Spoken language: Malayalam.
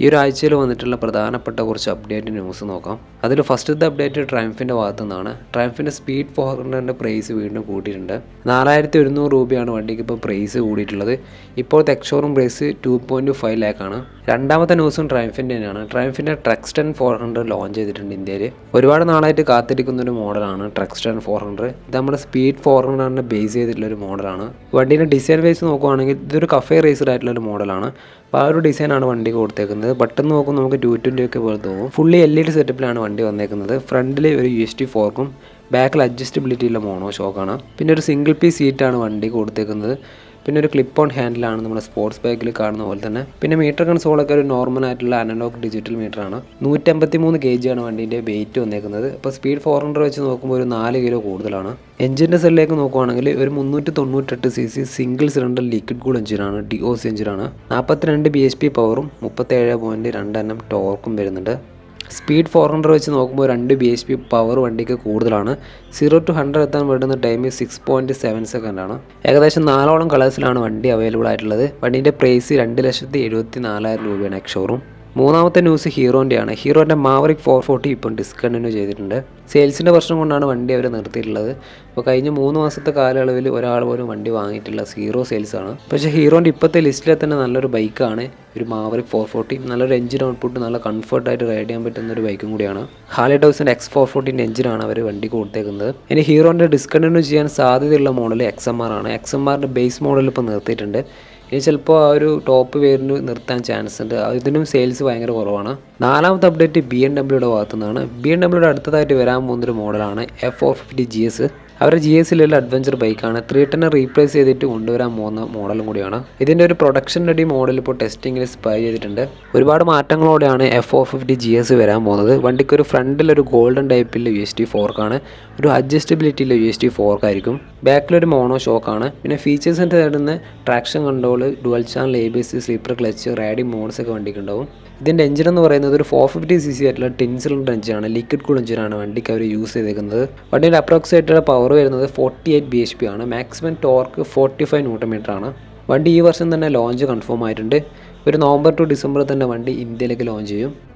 ഈ ഒരു ആഴ്ചയിൽ വന്നിട്ടുള്ള പ്രധാനപ്പെട്ട കുറച്ച് അപ്ഡേറ്റ് ന്യൂസ് നോക്കാം. അതിൽ ഫസ്റ്റത്തെ അപ്ഡേറ്റ് ട്രയംഫിന്റെ ഭാഗത്തു നിന്നാണ് ട്രയംഫിന്റെ സ്പീഡ് ഫോർ ഹൺഡ്രഡിന്റെ പ്രൈസ് വീണ്ടും കൂട്ടിയിട്ടുണ്ട്. നാലായിരത്തി ഒരുന്നൂറ് രൂപയാണ് വണ്ടിക്ക് ഇപ്പോൾ പ്രൈസ് കൂടിയിട്ടുള്ളത്. ഇപ്പോഴത്തെ ex showroom price two point five ലാക്കാണ് രണ്ടാമത്തെ ന്യൂസും ട്രയംഫിന്റെ തന്നെയാണ്. ട്രയംഫിന്റെ ട്രക്സ്റ്റൺ ഫോർ ഹൺഡ്രഡ് ലോഞ്ച് ചെയ്തിട്ടുണ്ട് ഇന്ത്യയിൽ ഒരുപാട് നാളായിട്ട് കാത്തിരിക്കുന്ന ഒരു മോഡലാണ് ട്രക്സ്റ്റൺ ഫോർ ഹൺഡ്രഡ് ഇത് നമ്മുടെ സ്പീഡ് ഫോർ ഹൺഡ്രഡിനെ ബേസ് ചെയ്തിട്ടുള്ള ഒരു മോഡലാണ് വണ്ടീന്റെ ഡിസൈൻ വൈസ് നോക്കുവാണെങ്കിൽ ഇതൊരു കഫേ റേസർ ആയിട്ടുള്ള ഒരു മോഡലാണ് അപ്പോൾ ആ ഒരു ഡിസൈനാണ് വണ്ടി കൊടുത്തേക്കുന്നത്. ബട്ടൺ നോക്കുമ്പോൾ നമുക്ക് ടു ട്വന്റി ഒക്കെ പോലെ തോന്നും. ഫുള്ളി എൽ ഇ ഡി സെറ്റപ്പിലാണ് വണ്ടി വന്നേക്കുന്നത്. ഫ്രണ്ടിൽ ഒരു യു എസ് ടി ഫോർക്കും ബാക്കിൽ അഡ്ജസ്റ്റബിലിറ്റി ഉള്ള മോണോ ഷോക്കാണ് പിന്നെ ഒരു സിംഗിൾ പീസ് സീറ്റാണ് വണ്ടി കൊടുത്തേക്കുന്നത്. പിന്നെ ഒരു ക്ലിപ്പ് ഓൺ ഹാൻഡിലാണ് നമ്മുടെ സ്പോർട്സ് ബാഗിൽ കാണുന്ന പോലെ തന്നെ. പിന്നെ മീറ്റർ കൺസോളൊക്കെ ഒരു നോർമൽ ആയിട്ടുള്ള അനലോഗ് ഡിജിറ്റൽ മീറ്റർ ആണ്. നൂറ്റമ്പത്തി മൂന്ന് കെ ആണ് വണ്ടീന്റെ വെയിറ്റ് വന്നേക്കുന്നത്. അപ്പോൾ സ്പീഡ് ഫോർ ഹൺഡ്രഡ് വെച്ച് നോക്കുമ്പോൾ ഒരു നാല് കിലോ കൂടുതലാണ്. എഞ്ചിന്റെ സെല്ലിലേക്ക് നോക്കുവാണെങ്കിൽ ഒരു മുന്നൂറ്റി തൊണ്ണൂറ്റെട്ട് C C single cylinder liquid cool എഞ്ചിനാണ് ഡി ഒ സി എഞ്ചിനാണ് നാൽപ്പത്തിരണ്ട് ബി എച്ച് പി പവറും മുപ്പത്തേഴ് പോയിന്റ് രണ്ട് എണ്ണം ടോർക്കും വരുന്നുണ്ട്. സ്പീഡ് ഫോർ ഹൺഡ്രഡ് വെച്ച് നോക്കുമ്പോൾ രണ്ട് ബി എച്ച് പി പവർ വണ്ടിക്ക് കൂടുതലാണ്. സീറോ ടു ഹൺഡ്രഡ് എത്താൻ വേണ്ടുന്ന time six point seven second ആണ്. ഏകദേശം നാലോളം കളേഴ്സിലാണ് വണ്ടി അവൈലബിൾ ആയിട്ടുള്ളത്. വണ്ടീന്റെ പ്രൈസ് രണ്ട് ലക്ഷത്തി എഴുപത്തി നാലായിരം രൂപയാണ് എക്സോറും മൂന്നാമത്തെ ന്യൂസ് ഹീറോന്റെയാണ്. ഹീറോന്റെ മാവറിക് ഫോർ ഫോർട്ടി ഇപ്പം ഡിസ്കണ്ടിന്യൂ ചെയ്തിട്ടുണ്ട്. സെയിൽസിന്റെ പ്രശ്നം കൊണ്ടാണ് വണ്ടി അവർ നിർത്തിയിട്ടുള്ളത്. അപ്പോൾ കഴിഞ്ഞ മൂന്ന് മാസത്തെ കാലയളവിൽ ഒരാൾ പോലും വണ്ടി വാങ്ങിയിട്ടുള്ള സീറോ സെയിൽസാണ് പക്ഷേ ഹീറോന്റെ ഇപ്പോഴത്തെ ലിസ്റ്റിലെ തന്നെ നല്ലൊരു ബൈക്കാണ്. ഒരു മാവറിക് ഫോർ ഫോർട്ടി നല്ലൊരു എഞ്ചിൻ ഔട്ട്പുട്ട് നല്ല കംഫർട്ടായിട്ട് റൈഡ് ചെയ്യാൻ പറ്റുന്ന ഒരു ബൈക്കും കൂടിയാണ്. ഹാലി ഡൗസിന്റെ എക്സ് ഫോർ ഫോർട്ടീന്റെ എഞ്ചിനാണ് അവർ വണ്ടി കൊടുത്തേക്കുന്നത്. ഇനി ഹീറോന്റെ ഡിസ്കണ്ടിന്യൂ ചെയ്യാൻ സാധ്യതയുള്ള മോഡൽ എക്സ് എം ആർ ആണ്. എക്സ് എം ആറിന്റെ ബേസ് മോഡൽ ഇപ്പോൾ നിർത്തിയിട്ടുണ്ട്. ഇനി ചിലപ്പോൾ ആ ഒരു ടോപ്പ് വേരിന് നിർത്താൻ ചാൻസ് ഉണ്ട്. ഇതിനും സെയിൽസ് ഭയങ്കര കുറവാണ്. നാലാമത്തെ അപ്ഡേറ്റ് ബി എം ഡബ്ല്യൂയുടെ ഭാഗത്തു നിന്നാണ് ബി എം ഡബ്ല്യൂയുടെ അടുത്തതായിട്ട് വരാൻ പോകുന്നൊരു മോഡലാണ് F four fifty G S അവരുടെ ജി എസ് എസിലുള്ള അഡ്വഞ്ചർ ബൈക്കാണ് ത്രീ ടെന്നെ റീപ്ലേസ് ചെയ്തിട്ട് കൊണ്ടുവരാൻ പോകുന്ന മോഡലും കൂടിയാണ്. ഇതിന്റെ ഒരു പ്രൊഡക്ഷൻ റെഡി മോഡൽ ഇപ്പോൾ ടെസ്റ്റിംഗിൽ സ്പൈ ചെയ്തിട്ടുണ്ട്. ഒരുപാട് മാറ്റങ്ങളോടെയാണ് F O fifty G S വരാൻ പോകുന്നത്. വണ്ടിക്ക് ഒരു ഫ്രണ്ടിൽ ഒരു ഗോൾഡൻ ടൈപ്പിൽ യു എസ് ടി ഫോർക്കാണ് ഒരു അഡ്ജസ്റ്റബിലിറ്റിയിൽ യു എസ് ടി ഫോർക്കായിരിക്കും ബാക്കിലൊരു മോണോ ഷോക്കാണ് പിന്നെ ഫീച്ചേഴ്സിന്റെ തരുന്ന traction control dual channel A B C slipper clutch riding modes ഒക്കെ വണ്ടിക്ക് ഉണ്ടാവും. ഇതിന്റെ എഞ്ചിൻ എന്ന് പറയുന്നത് ഒരു ഫോർ ഫിഫ്റ്റി സി സി ആയിട്ടുള്ള ടിൻ സിലിണ്ടർ എഞ്ചിനാണ് ലിക്വിഡ് കൂൾ എഞ്ചിനാണ് വണ്ടിക്ക് അവർ യൂസ് ചെയ്തേക്കുന്നത്. വണ്ടിയുടെ അപ്രോക്സിമേറ്റ് പവർ വരുന്നത് forty eight B H P ആണ്. Maximum torque forty five newton ആണ്. വണ്ടി ഈ വർഷം തന്നെ ലോഞ്ച് കൺഫേം ആയിട്ടുണ്ട്. ഒരു നവംബർ ടു ഡിസംബർ തന്നെ വണ്ടി ഇന്ത്യയിലേക്ക് ലോഞ്ച് ചെയ്യും.